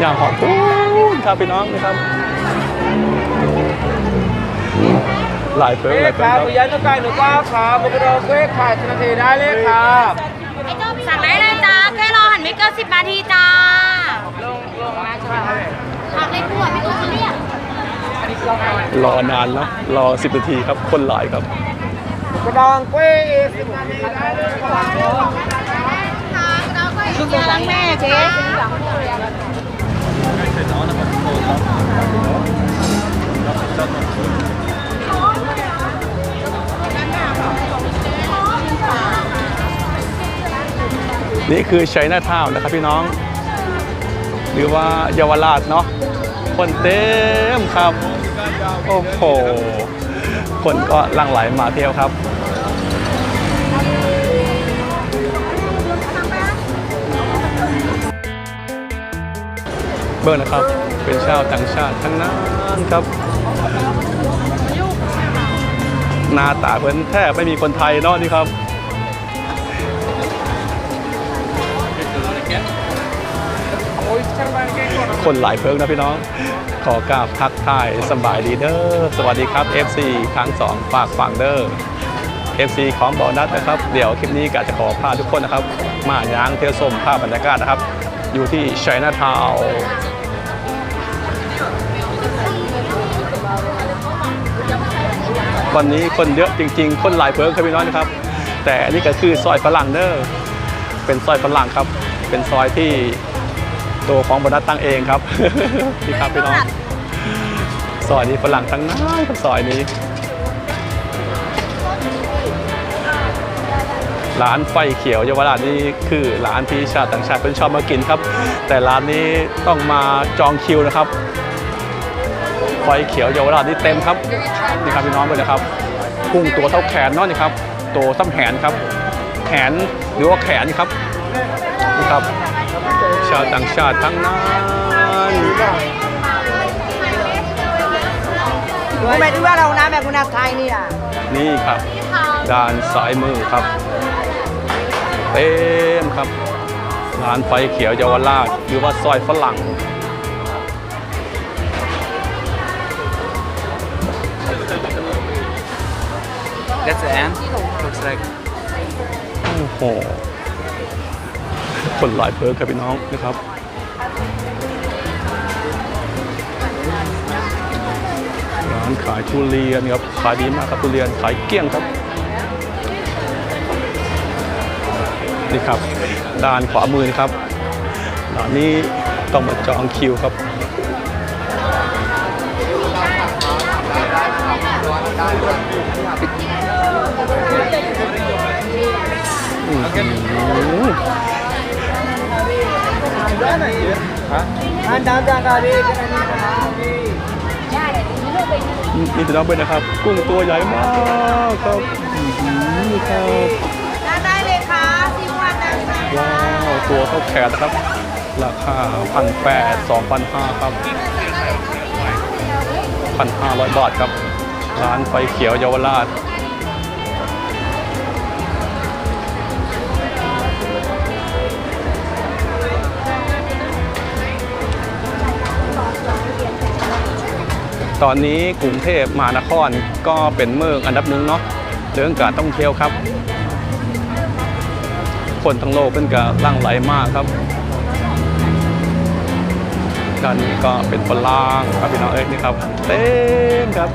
อย่างหอมพูนครับพี่น้องนะครับ หลายเพิ่งหลายคเพิ่งรับครับพยัญชนะไก่หนูว่าครับบุกโดเว้ขายนาทีได้เลยครับสั่งได้เลยจ้าแค่รอหันไม่เกินสิบนาทีจ้าลงลงนะใช่ไหมครับผักในขวดไม่ต้องเรียกรอนานแล้วรอ10นาทีครับคนหลายครับกระดองกล้วยสิบนาทีได้เลยครับลูกยาแม่เจ๊ นี่คือชัยนาทาวน์นะครับพี่น้อง หรือว่าเยาวราชเนาะคนเต็มครับ โอ้โห คนก็ลังไหลมาเที่ยวครับเบอร์นะครับ เป็นชาวต่างชาติทั้งนั้นครับ หน้าตาเพื่อนแทบไม่มีคนไทยเนาะนี่ครับ คนหลายเพิ่งนะพี่น้อง ขอกราบทักทายสบายดีเดอสวัสดีครับ FC ทั้งสองฝากฝังเดอร์ FC ของบอนัสนะครับ เดี๋ยวคลิปนี้กะจะขอพาทุกคนนะครับ มาย้างเที่ยวชมภาพบรรยากาศนะครับ อยู่ที่ชัยนาทาวน์ วันนี้คนเยอะจริง ๆ คนหลายเพิ่งครับพี่น้องนะครับ แต่อันนี่ก็คือซอยฝรั่งเดอร์เป็นซอยฝรั่งครับ เป็นซอยที่ตัวของบนัสตั้งเองครับพี่ครับพี่น้องซอยนี้ฝรั่งทั้งนั้นครับซอยนี้ร้านไฟเขียวเยาวราชนี่คือร้านที่ชาวต่างชาติเป็นชอบมากินครับ แต่ร้านนี้ต้องมาจองคิวนะครับ ไฟเขียวเยาวราชนี่เต็มครับ นี่ครับพี่น้องเลยนะครับกุ้งตัวเท่าแขนเนาะนี่ครับตัวซ้ำแขนครับ แขนหรือว่าแขนนี่ครับนี่ครับ ชาวต่างชาติทั้งนั้นไม่รู้ว่าเรานะแบบคุณาไทยนี่อะนี่ครับ ด้านซ้ายมือครับ เต็มครับร้านไฟเขียวเยาวราชหรือว่าซอยฝรั่ง That's the end looks like โอ้โห คนหลายเพิร์ครับพี่น้องนะครับ ร้านขายทุเรียนครับ ขายดีมากครับทุเรียน ขายเกลี้ยงครับ นี่ครับ ด้านขวามือนะครับร้านนี้ต้องมาจองคิวครับอื้อหืออั นี่จะน้องเป็นนะครับ กุ้งตัวใหญ่มากครับอื้อครับได้เลยค่ะสิบวันนะว้าวตัวเท่าแขนนะครับ ราคาพันแปดสองพันห้าครับพันห้าร้อยบาทครับ ร้านไฟเขียวเยาวราช ตอนนี้กรุงเทพมหานครก็เป็นเมืองอันดับหนึ่งเนาะเรื่องการท่องเที่ยวครับ คนทั้งโลกเป็นกับร่างไหลมากครับด้านนี้ก็เป็นฝรั่งครับพี่น้องเอ้ยนี่ครับเต็มครับ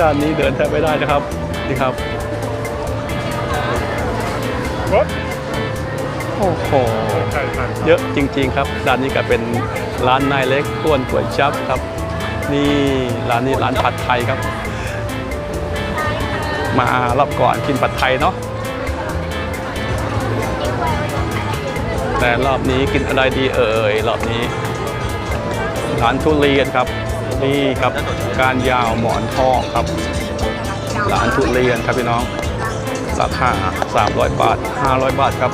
ด้านนี้เดินแทบไม่ได้นะครับนี่ครับโอ้โหเยอะจริง ๆ ครับ ด้านนี้ก็เป็นร้านนายเล็กก้วนก๋วยจั๊บครับ นี่ร้านนี้ร้านผัดไทยครับ มารอบก่อนกินผัดไทยเนาะแต่รอบนี้กินอะไรดีเอ่ยรอบนี้ ร้านทุเรียนครับ นี่ครับการยาวหมอนทองครับ ร้านทุเรียนครับพี่น้องราคา300 บาท 500 บาทครับ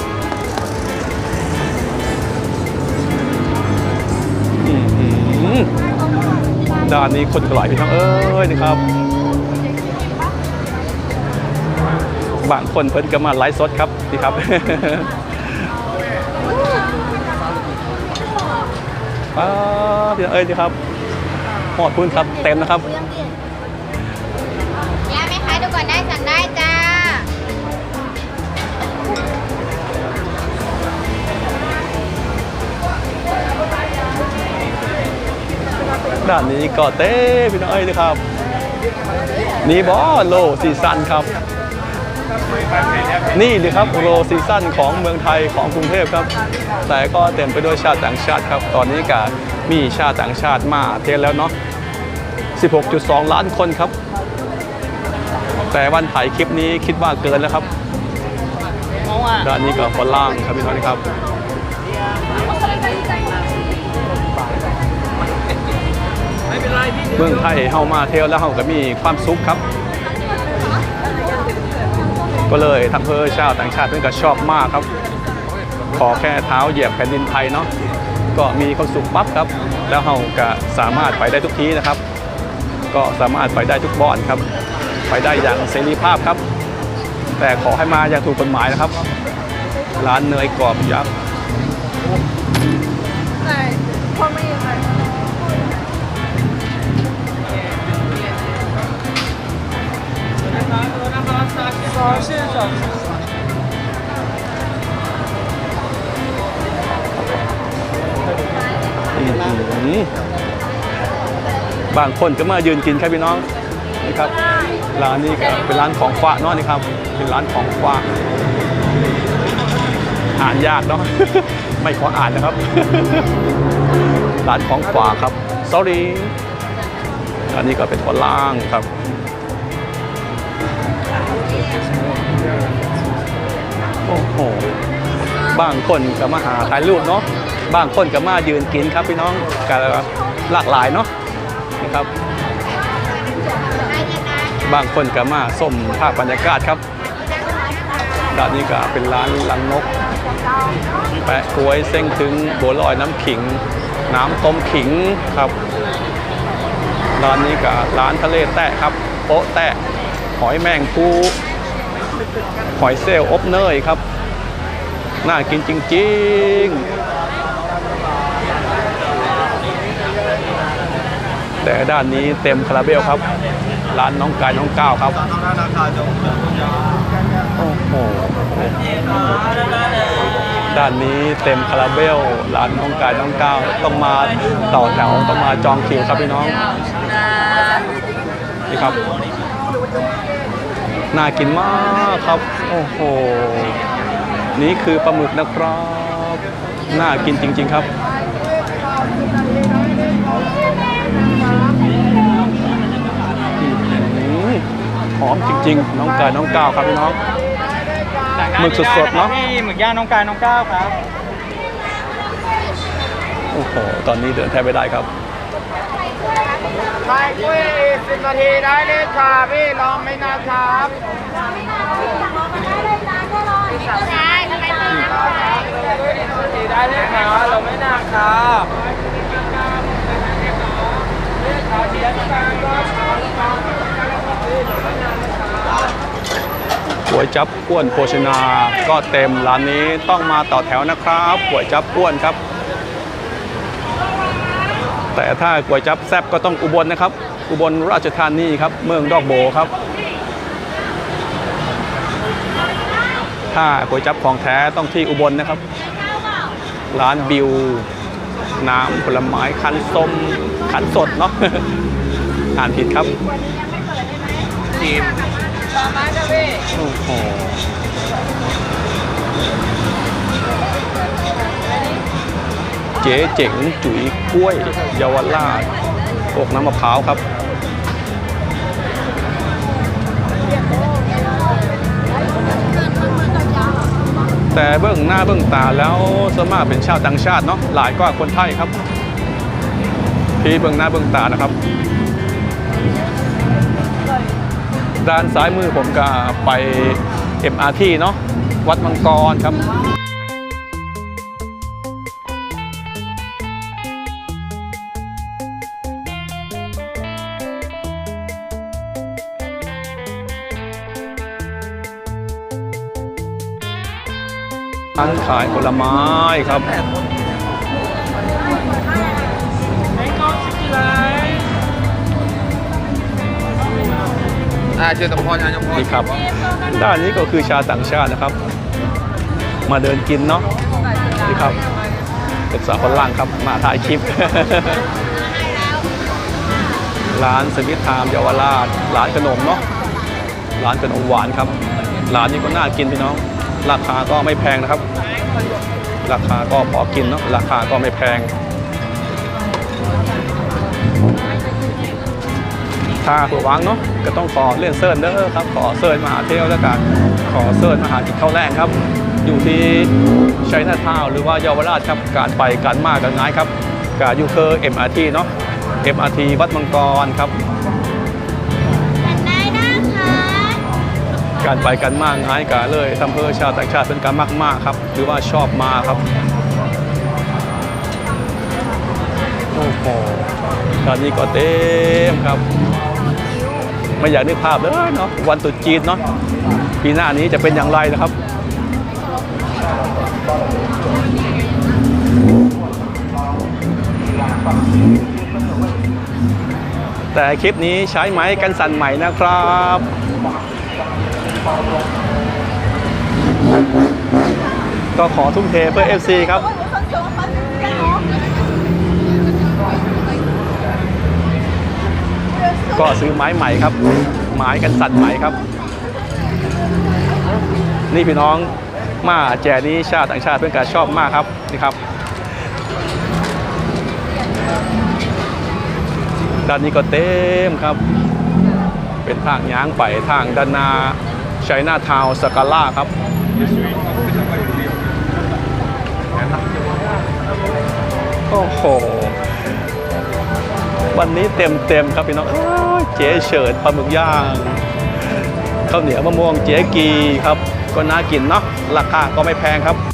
ด้านนี้คนกระไหลพี่น้องเอ้ยนะครับ บางคนเพิ่นก็มาไลฟ์สดครับนี่ครับป้าเดี๋ยวเอ้ยดีครับหอดพุ่นครับเต็มนะครับ ด้านนี้ก็เต้พี่น้องเอ้ยนะครับ นี่บอโลซีซั่นครับ นี่เลยครับโลซีซั่นของเมืองไทยของกรุงเทพครับ แต่ก็เต็มไปด้วยชาติต่างชาติครับ ตอนนี้ก็มีชาติต่างชาติมาเทศแล้วเนาะ 16.2 ล้านคนครับ แต่วันถ่ายคลิปนี้คิดว่าเกินแล้วครับด้านนี้ก็ฝรั่งครับพี่น้องครับ เมืองไทยเฮามาเที่ยวแล้วเฮาก็มีความสุขครับ ก็เลยทำเพื่อชาวต่างชาติเพื่อนก็ชอบมากครับ ขอแค่เท้าเหยียบแผ่นดินไทยเนาะก็มีความสุขปั๊บครับ แล้วเฮาก็สามารถไปได้ทุกที่นะครับ ก็สามารถไปได้ทุกบ่อนครับ ไปได้อย่างเสรีภาพครับ แต่ขอให้มาอย่างถูกกฎหมายนะครับ ร้านเนยกรอบยักษ์ บางคนก็มายืนกินครับพี่น้องนี่ครับร้านนี้ก็เป็นร้านของฝากเนาะนี่ครับ เป็นร้านของฝากอ่านยากเนาะ ไม่ขออ่านนะครับ ร้านของฝากครับ sorry อันนี้ก็เป็นฝรั่งครับ โอ้โหบางคนก็มาหาถ่ายรูปเนาะบางคนก็มายืนกินครับพี่น้องกันหลากหลายเนาะนะครับ บางคนก็มาส้มภาพบรรยากาศครับด้านนี้ก็เป็นร้านลังนก แปะกล้วยเส้งถึงบัวลอยน้ำขิง น้ำต้มขิงครับร้านนี้ก็ร้านทะเลแตะครับโป๊ะแตะ อยแมงภูหอยเซลอบเนยครับ น่ากินจริง ๆ แต่ด้านนี้เต็มคาราเบลครับ ร้านน้องกายน้องก้าวครับ โอ้โห ด้านนี้เต็มคาราเบล ร้านน้องกายน้องก้าวต้องมาต่อแถวต้องมาจองคิวครับพี่น้อง นี่ครับ น่ากินมากครับ โอ้โห นี่คือปลาหมึกนะครับ น่ากินจริง ๆครับอื้อหือหอมจริง ๆ น้องกายน้องก้าวครับพี่น้อง หมึกสดๆเนอะพี่หมึกย่างน้องกายน้องก้าวครับ โอ้โห ตอนนี้เดินแทบไม่ได้ครับ ไปกล้วย สิบนาทีได้เลยค่ะพี่ลองไหมนะครับได้ทำไมตื่นกล้วยสิบนาทีได้เลยค่ะเราไม่นานครับก๋วยจับอ้วนโภชนา ก็เต็มร้านนี้ต้องมาต่อแถวนะครับก๋วยจับอ้วนครับ แต่ถ้าก๋วยจับแซบก็ต้องอุบลนะครับ อุบลราชธานีครับ เมืองดอกโบครับถ้าก๋วยจับของแท้ต้องที่อุบลนะครับ ร้านบิว น้ำผลไม้คันส้มคันสดเนาะอ่านผิดครับโอ้โหเจ๊เจ๋งจุ๋ยกล้วยเยาวราช อกน้ำมะพร้าวครับแต่เบื้องหน้าเบื้องตาแล้วสมาเป็นชาวต่างชาติเนาะหลายกว่าคนไทยครับ ที่เบื้องหน้าเบื้องตานะครับ ด้านซ้ายมือผมก็ไป MRT เนาะวัดมังกรครับ ร้านขายผลไม้ครับอ่าเชิญตะพรอะยงพรนี่ครับ ด้านนี้ก็คือชาวต่างชาตินะครับ มาเดินกินเนาะ นี่ครับ เป็นสาวคนล่างครับ มาถ่ายคลิป ร้านสมิธไทามเยาวราช ร้านขนมเนาะ ร้านขนมหวานครับ ร้านนี้ก็น่ากินพี่น้อง ราคาก็ไม่แพงนะครับ ราคาก็พอกินเนาะราคาก็ไม่แพง ถ้าผื่อวางเนาะก็ต้องขอเล่นเซิร์นเด้อครับ ขอเซิร์นมาหาเที่ยวแล้วกันขอเซิร์นมาหากินข้าวแรงครับ อยู่ที่ชัยนาทาวหรือว่าเยาวราชครับการไปการมากันง่ายครับการอยู่คือ MRT เนาะ MRT วัดมังกรครับ การไปกันมากง่ายกันเลยทำเพื่อชาวต่างชาติเป็นการมากมากๆครับหรือว่าชอบมาครับโอ้โหตอนนี้ก็เต็มครับ ไม่อยากนึกภาพเลยเนาะวันตรุษจีนเนาะปีหน้านี้จะเป็นอย่างไรนะครับแต่คลิปนี้ใช้ไม้กันสั่นใหม่นะครับ ก็ขอทุ่มเทเพื่อ FC ครับ ก็ซื้อไม้ใหม่ครับ ไม้กันสั่นใหม่ครับ นี่พี่น้องมาแจนี้ชาติต่างชาติเพื่อนการชอบมากครับนี่ครับ ด้านนี้ก็เต็มครับ เป็นทางย้างไปทางด้านหนา ชัยนาทาวสกาล่าครับโอ้โห วันนี้เต็มเต็มครับพี่น้องเจ๊เฉิดปลาหมึกย่างข้าวเหนียวมะม่วงเจ๊กีครับ ก็น่ากินเนาะราคาก็ไม่แพงครับ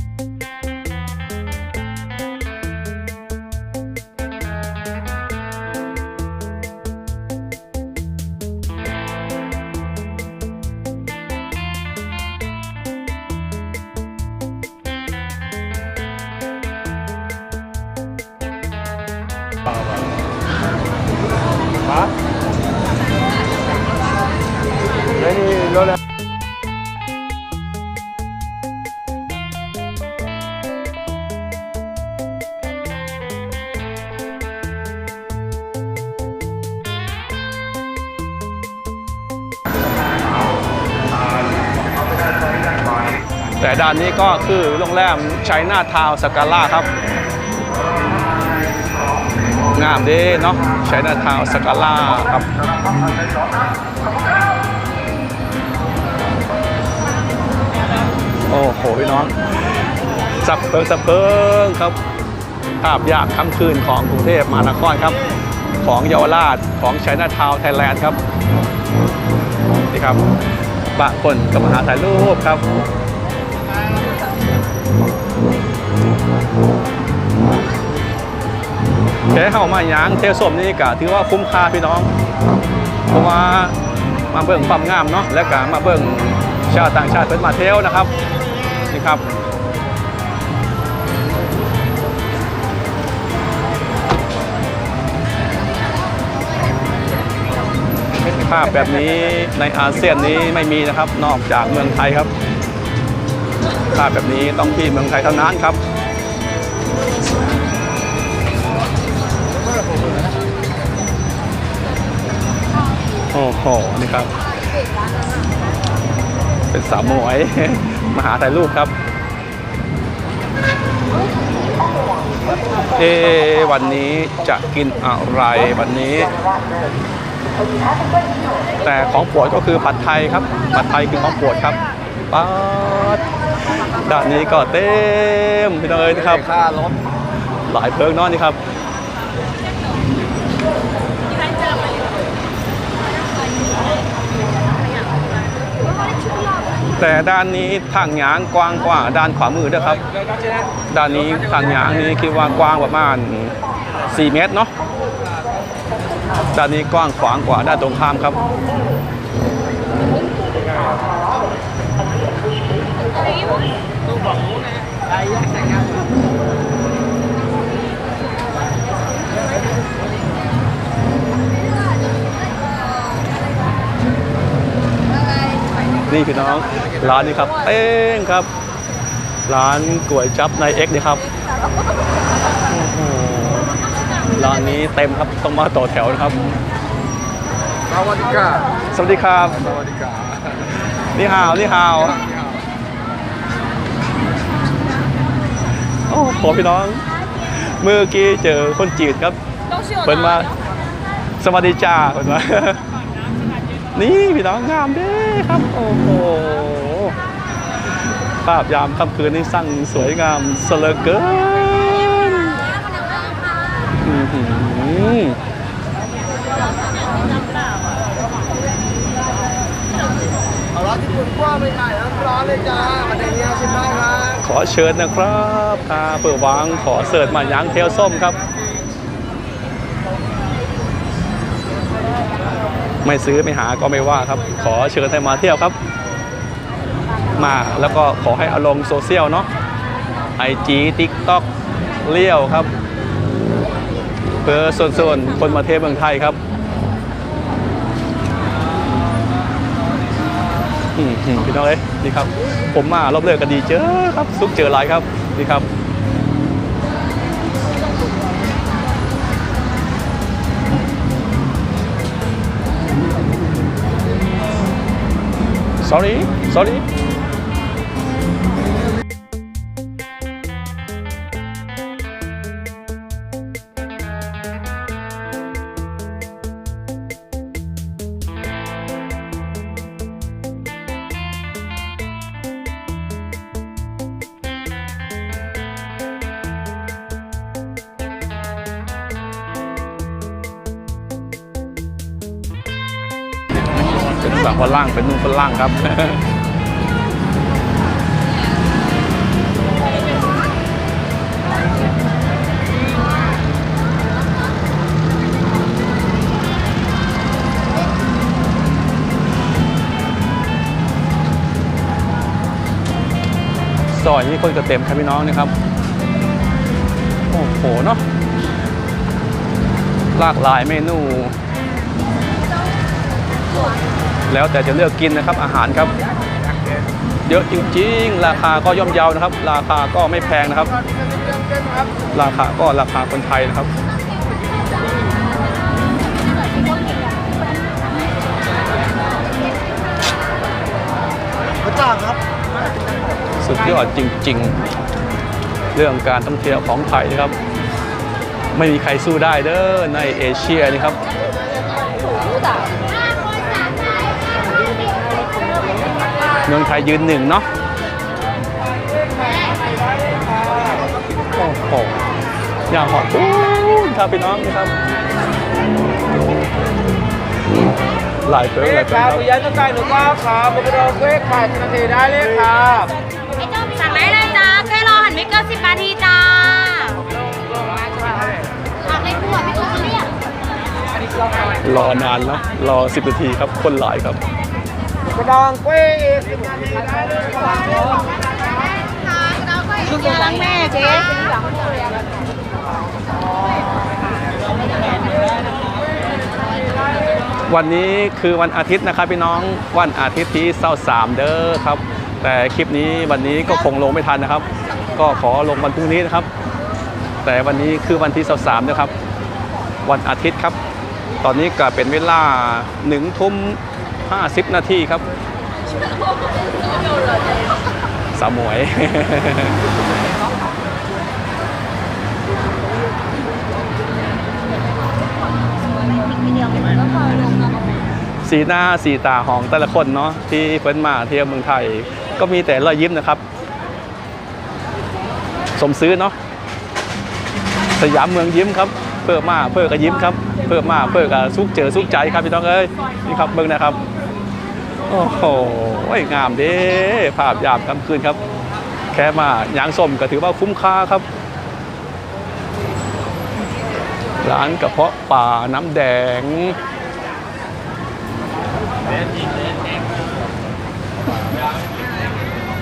แต่ด้านนี้ก็คือโรงแรมชัยนาทาวสกาล่าครับ งามด้เนาะชัยนาทาวสกาล่าครับโอ้โหพี่น้องสับเพิงสับเพิงครับภาพยากค่ำคืนของกรุงเทพมหานครครับ ของเยาวราชของชัยนาทาวไทยแลนด์ครับนี่ครับบางคนก็มาหาถ่ายรูปครับ แค่เข้ามาย้างเทวสมนี่ก็ถือว่าคุ้มค่าพี่น้อง เพราะว่ามาเบิ่งความงามเนาะและก็มาเบิ่งชาวต่างชาติเป็นมาเที่ยวนะครับนี่ครับภาพแบบนี้ในอาเซียนนี้ไม่มีนะครับ นอกจากเมืองไทยครับ ภาพแบบนี้ต้องที่เมืองไทยเท่านั้นครับ โอ้โห นี่ครับ เป็นสาวหมวยมาหาถ่ายรูปครับ เอะวันนี้จะกินอะไรวันนี้ แต่ของโปรดก็คือผัดไทยครับ ผัดไทยคือของโปรดครับป๊าดด้านนี้ก็เต็มพี่น้องเอ้ยนะครับค่ารถหลายเพิงเนอนนี่ครับ แต่ด้านนี้ทางหยางกว้างกว่าด้านขวามือด้วยครับ ด้านนี้ทางหยางนี้คิดว่ากว้างประมาณ 4 เมตรเนาะด้านนี้กว้างขวางกว่าด้านตรงข้ามครับนี่ พี่น้องร้านนี้ครับเต้งครับ ร้านก๋วยจับนายเอ็กนี่ครับโอ้โหร้านนี้เต็มครับต้องมาต่อแถวนะครับสวัสดีค่ะสวัสดีครับสวัสดีค่ะนี่ฮาวนี่ฮาวโอ้โหพี่น้อง เมื่อกี้เจอคนจีนครับเปิดมาสวัสดีจ้าเปิดมา นี่พี่น้องงามเด้ครับ โอ้โหภาพยามค่ำคืนนี่สั่งสวยงามสเลเกินอื้อหือเอาร้านที่คุณกว้างไปไหนร้านเลยจ้ามาในนี้ชิมได้ครับขอเชิญนะครับพาเปิดวางขอเสิร์ชมายังเทลส้มครับ ไม่ซื้อไม่หาก็ไม่ว่าครับ ขอเชิญให้มาเที่ยวครับ มาแล้วก็ขอให้เอาลงโซเชียลเนาะไอจีทิกต็อกเลี้ยวครับเพื่อส่วนๆคนมาเที่ยวเมืองไทยครับอืมอืมพี่น้องเอ้ยนี่ครับ ผมมารอบเลิกก็ดีเจอครับซุกเจอหลายครับนี่ครับ sorry? Sorry เป็นแบบฝรั่งเป็นนุ่งฝรั่งครับซอยนี้คนก็เต็มครับพี่น้องนะครับ โอ้โหเนาะหลากหลายเมนู แล้วแต่จะเลือกกินนะครับอาหารครับ เยอะจริงๆ ราคาก็ย่อมเยานะครับ ราคาก็ไม่แพงนะครับ ราคาก็ราคาคนไทยนะครับพระเจ้าครับ สุดยอดจริง ๆ เรื่องการท่องเที่ยวของไทยนะครับ ไม่มีใครสู้ได้เด้อในเอเชียนี่ครับ เมืองไทยยืนหนึ่งเนาะโอ้โหอย่างหอดปูนครับพี่น้องนี่ครับหลายเพิ่งหลายคเพิ่งรับครับย้ายต้องการหนูก็ครับบุกโดเควกขายนาทีได้เลยครับสั่งได้เลยจ้าแค่รอหันไม่เกินสิบนาทีจ้าผักในครัวไม่ต้องเรียกรอนานแล้วรอ10นาทีครับคนหลายครับก ระดองกล้วยสิบนาทีได้เลยครับชุดกำลังแม่เจ๊วันนี้คือวันอาทิตย์นะครับพี่น้องวันอาทิตย์ที่เศร้าสามเด้อครับ แต่คลิปนี้วันนี้ก็คงลงไม่ทันนะครับ ก็ขอลงวันพรุ่งนี้นะครับ แต่วันนี้คือวันที่เศร้าสามนะครับ วันอาทิตย์ครับ ตอนนี้ก็เป็นเวลาหนึ่งทุ่ม ห้าสิบนาทีครับสาวมวย สีหน้าสีตาของแต่ละคนเนาะที่เพิ่นมาเที่ยวเมืองไทย ก็มีแต่รอยยิ้มนะครับ สมซื้อเนาะสยามเมืองยิ้มครับ เพิ่มมาเพิ่มก็ยิ้มครับ เพิ่มมาเพิ่มก็สุกเจอสุกใจครับพี่น้องเอ้ยนี่ครับเมืองนะครับ โอ้โหงามเด้ภาพยามค่ำคืนครับ แค่มายางส้มก็ถือว่าคุ้มค่าครับ ร้านกระเพาะป่าน้ำแดง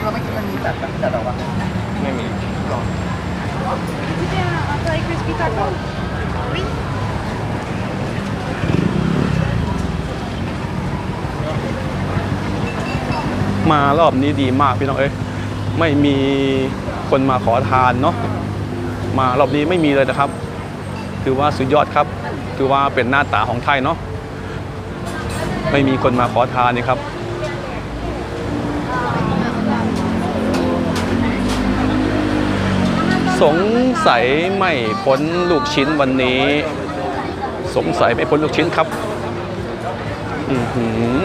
เราไม่คิดมันมีตัดแบบตัดออกวะไม่มี มารอบนี้ดีมากพี่น้องเอ้ยไม่มีคนมาขอทานเนาะมารอบนี้ไม่มีเลยนะครับ ถือว่าสุดยอดครับ ถือว่าเป็นหน้าตาของไทยเนาะไม่มีคนมาขอทานนี่ครับสงสัยไม่พ้นลูกชิ้นวันนี้ สงสัยไม่พ้นลูกชิ้นครับ อือหือ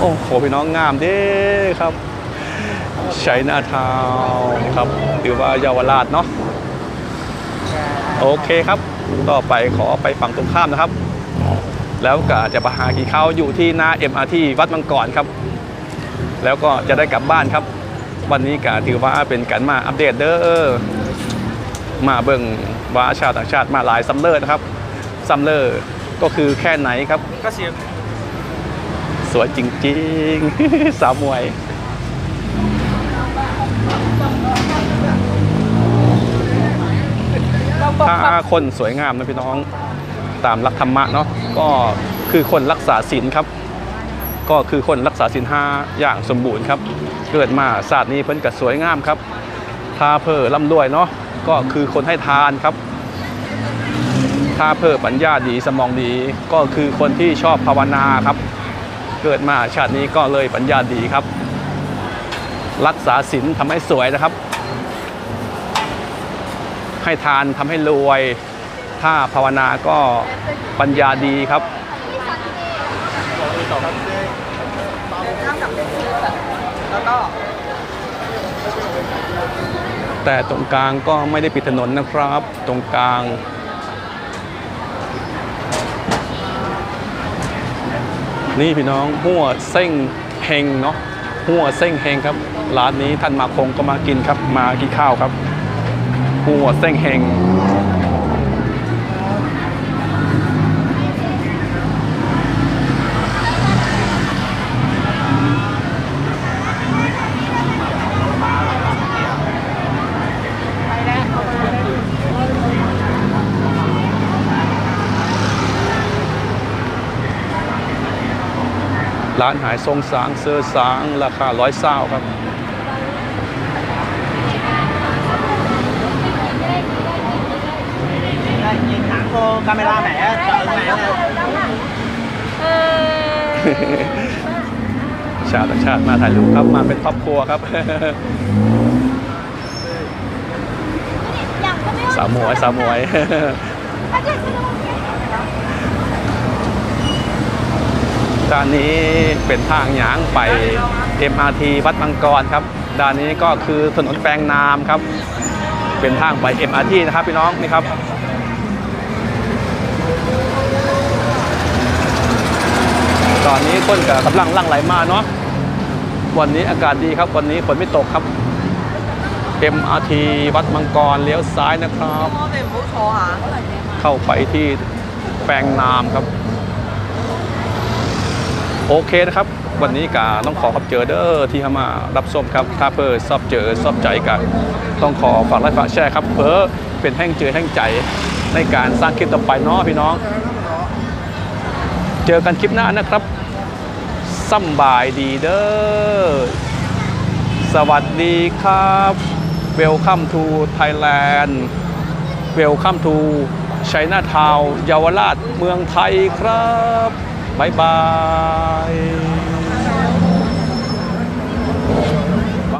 โอ้โหพี่น้องงามเด้ครับชัยนาทาวครับหรือว่าเยาวราชเนาะโอเคครับ ต่อไปขอไปฝั่งตรงข้ามนะครับ แล้วก็จะไปหากี่ข้าวอยู่ที่หน้า MRT วัดมังกรครับ แล้วก็จะได้กลับบ้านครับ วันนี้ก็ถือว่าเป็นการมาอัปเดตเด้อมาเบิ่งว่าชาวต่างชาติมาหลายซัมเลอร์นะครับซัมเลอร์ก็คือแค่ไหนครับก็เสียง สวยจริงๆ สาวมวย ถ้าคนสวยงามนะพี่น้องตามหลักธรรมะเนาะก็คือคนรักษาศีลครับ ก็คือคนรักษาศีลห้าอย่างสมบูรณ์ครับ เกิดมาศาสตร์นี้เพิ่นก็สวยงามครับถ้าเพอร่ำรวยเนาะก็คือคนให้ทานครับถ้าเพอปัญญาดีสมองดีก็คือคนที่ชอบภาวนาครับ เกิดมาชาตินี้ก็เลยปัญญาดีครับ รักษาศีลทำให้สวยนะครับ ให้ทานทำให้รวย ถ้าภาวนาก็ปัญญาดีครับแล้วก็แต่ตรงกลางก็ไม่ได้ปิดถนนนะครับ ตรงกลาง นี่พี่น้องหัวเส้งเฮงเนาะหัวเส้งเฮงครับ ร้านนี้ท่านมาคงก็มากินครับ มากินข้าวครับหัวเส้งเฮง ร้านหายทรงสางเซอร์สาง ราคาร้อยเศร้าครับ nhìn thẳng vô camera mẹ trợ mẹ nè ชาวต่างชาติมาถ่ายรูปครับมาเป็นครอบครัวครับสาวหมวยสาวหมวย ด้านนี้เป็นทางหยางไป MRT วัดมังกรครับ ด้านนี้ก็คือถนนแปลงนามครับ เป็นทางไป MRT นะครับพี่น้องนี่ครับตอนนี้คนกับกำลังลั่งไหลมาเนาะวันนี้อากาศดีครับ วันนี้ฝนไม่ตกครับ MRT วัดมังกรเลี้ยวซ้ายนะครับพ่อเป็นผู้โชว์หาเข้าไปที่แปลงนามครับ โอเคนะครับ วันนี้กาต้องขอขอบเจอเด้อที่เข้ามารับชมครับ ถ้าเพื่อชอบเจอชอบใจกัน ต้องขอฝากไลค์ฝากแชร์ครับ เพื่อเป็นแห่งเจอแห่งใจในการสร้างคลิปต่อไปเนาะพี่น้อง เจอกันคลิปหน้านะครับสำบายดีเด้อ สวัสดีครับ Welcome to Thailand Welcome to China Town เยาวราชเมืองไทยครับ บ๊ายบาย